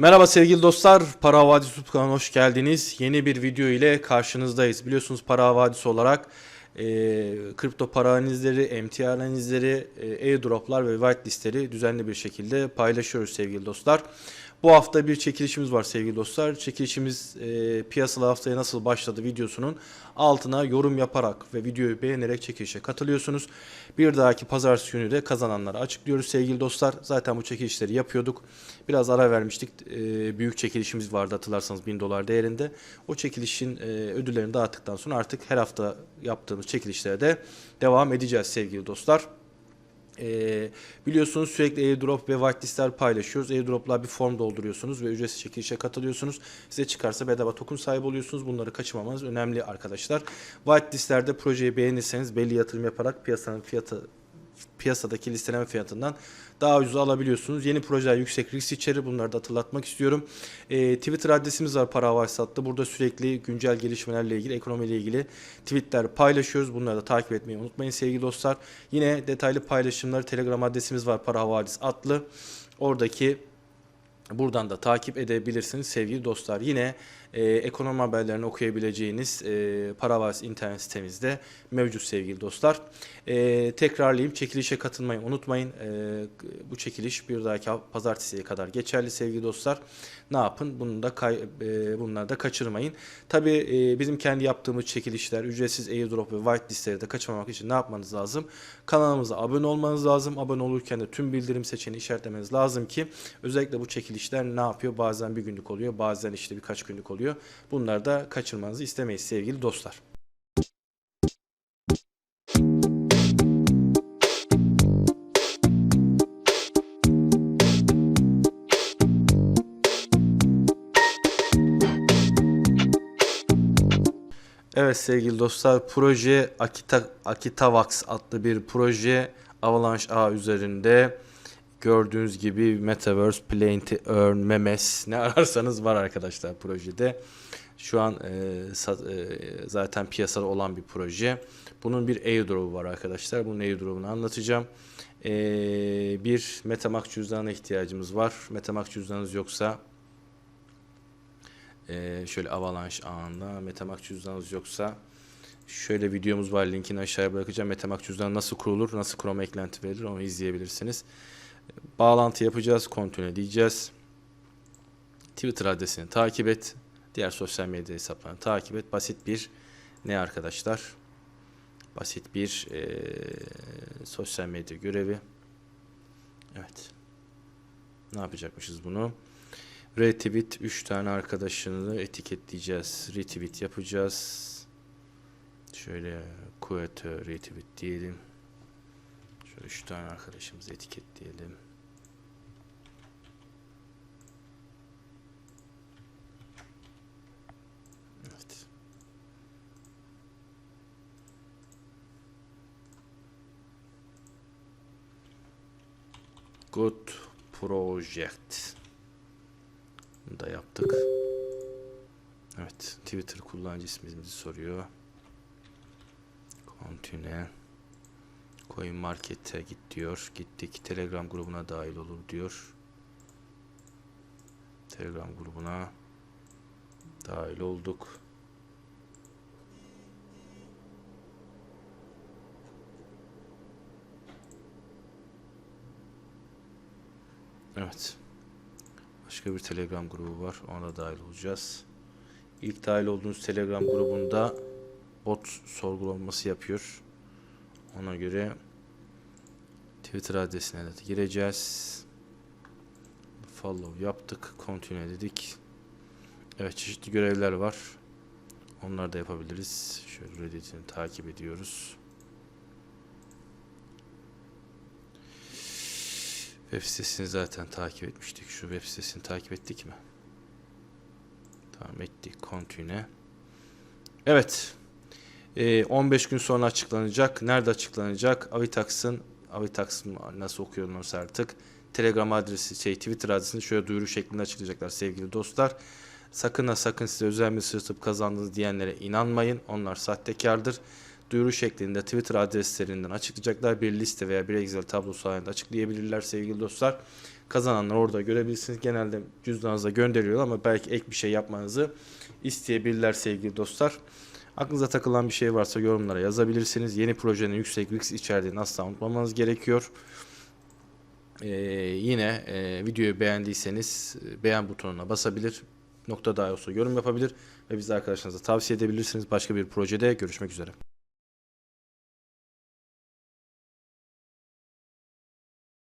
Merhaba sevgili dostlar, Para Havadisi YouTube kanalına hoş geldiniz. Yeni bir video ile karşınızdayız. Biliyorsunuz Para Havadisi olarak e, kripto para analizleri, MTR analizleri, e, airdroplar ve whitelistleri düzenli bir şekilde paylaşıyoruz sevgili dostlar. Bu hafta bir çekilişimiz var sevgili dostlar. Çekilişimiz e, piyasalı haftaya nasıl başladı videosunun altına yorum yaparak ve videoyu beğenerek çekilişe katılıyorsunuz. Bir dahaki pazartesi günü de kazananları açıklıyoruz sevgili dostlar. Zaten bu çekilişleri yapıyorduk. Biraz ara vermiştik. E, büyük çekilişimiz vardı hatırlarsanız 1000 dolar değerinde. O çekilişin e, ödüllerini dağıttıktan sonra artık her hafta yaptığımız çekilişlere de devam edeceğiz sevgili dostlar. Ee, biliyorsunuz sürekli airdrop ve whitelistler paylaşıyoruz. Airdrop'lar bir form dolduruyorsunuz ve ücretsiz çekilişe katılıyorsunuz. Size çıkarsa bedava token sahibi oluyorsunuz. Bunları kaçırmamanız önemli arkadaşlar. Whitelistlerde projeyi beğenirseniz belli yatırım yaparak piyasanın fiyatı piyasadaki listeleme fiyatından daha ucuz alabiliyorsunuz. Yeni projeler yüksek risk içerir. Bunları da hatırlatmak istiyorum. Ee, Twitter adresimiz var Para Havai Sat'ta. Burada sürekli güncel gelişmelerle ilgili, ekonomiyle ilgili tweetler paylaşıyoruz. Bunları da takip etmeyi unutmayın sevgili dostlar. Yine detaylı paylaşımları Telegram adresimiz var Para Havadis adlı. Oradaki Buradan da takip edebilirsiniz sevgili dostlar. Yine e, ekonomi haberlerini okuyabileceğiniz e, Paravas internet sitemizde mevcut sevgili dostlar. E, tekrarlayayım çekilişe katılmayı unutmayın. E, bu çekiliş bir dahaki pazartesiye kadar geçerli sevgili dostlar. Ne yapın? Bunu da kay, e, bunları da kaçırmayın. Tabi e, bizim kendi yaptığımız çekilişler, ücretsiz airdrop ve whitelistleri de kaçırmamak için ne yapmanız lazım? Kanalımıza abone olmanız lazım. Abone olurken de tüm bildirim seçeneğini işaretlemeniz lazım ki özellikle bu çekilişler ne yapıyor? Bazen bir günlük oluyor, bazen işte birkaç günlük oluyor. Bunları da kaçırmanızı istemeyiz sevgili dostlar. Evet sevgili dostlar proje Akita, Akitavax adlı bir proje Avalanche A üzerinde gördüğünüz gibi Metaverse, Play to Earn, Memes ne ararsanız var arkadaşlar projede. Şu an e, e, zaten piyasada olan bir proje. Bunun bir airdrop'u var arkadaşlar. Bunun airdrop'unu anlatacağım. E, bir Metamask cüzdanına ihtiyacımız var. Metamask cüzdanınız yoksa ee, şöyle Avalanche ağında Metamask cüzdanınız yoksa şöyle videomuz var linkini aşağıya bırakacağım. Metamask cüzdanı nasıl kurulur, nasıl Chrome eklenti verilir onu izleyebilirsiniz. Bağlantı yapacağız, continue diyeceğiz. Twitter adresini takip et. Diğer sosyal medya hesaplarını takip et. Basit bir ne arkadaşlar? Basit bir eee, sosyal medya görevi. Evet. Ne yapacakmışız bunu? Retweet 3 tane arkadaşını etiketleyeceğiz. Retweet yapacağız. Şöyle Kuete retweet diyelim. Şöyle 3 tane arkadaşımızı etiketleyelim. Evet. Good project. Bunu da yaptık. Evet, Twitter kullanıcı ismimizi soruyor. Continue. Coin Market'e git diyor. Gittik. Telegram grubuna dahil olur diyor. Telegram grubuna dahil olduk. Evet. Başka bir Telegram grubu var. Ona da dahil olacağız. İlk dahil olduğunuz Telegram grubunda bot sorgulaması yapıyor. Ona göre Twitter adresine de gireceğiz. Follow yaptık. Continue dedik. Evet çeşitli görevler var. Onları da yapabiliriz. Şöyle Reddit'ini takip ediyoruz. Web sitesini zaten takip etmiştik. Şu web sitesini takip ettik mi? Tamam ettik. Continue. Evet. Ee, 15 gün sonra açıklanacak. Nerede açıklanacak? Avitax'ın Avitax'ın nasıl okuyorsunuz artık? Telegram adresi, şey Twitter adresini şöyle duyuru şeklinde açıklayacaklar sevgili dostlar. Sakın ha sakın size özel bir sırtıp kazandınız diyenlere inanmayın. Onlar sahtekardır duyuru şeklinde Twitter adreslerinden açıklayacaklar. Bir liste veya bir Excel tablosu halinde açıklayabilirler sevgili dostlar. kazananlar orada görebilirsiniz. Genelde cüzdanınıza gönderiyor ama belki ek bir şey yapmanızı isteyebilirler sevgili dostlar. Aklınıza takılan bir şey varsa yorumlara yazabilirsiniz. Yeni projenin yüksek risk içerdiğini asla unutmamanız gerekiyor. Ee, yine e, videoyu beğendiyseniz e, beğen butonuna basabilir. Nokta daha olsa yorum yapabilir ve bizi arkadaşlarınıza tavsiye edebilirsiniz. Başka bir projede görüşmek üzere.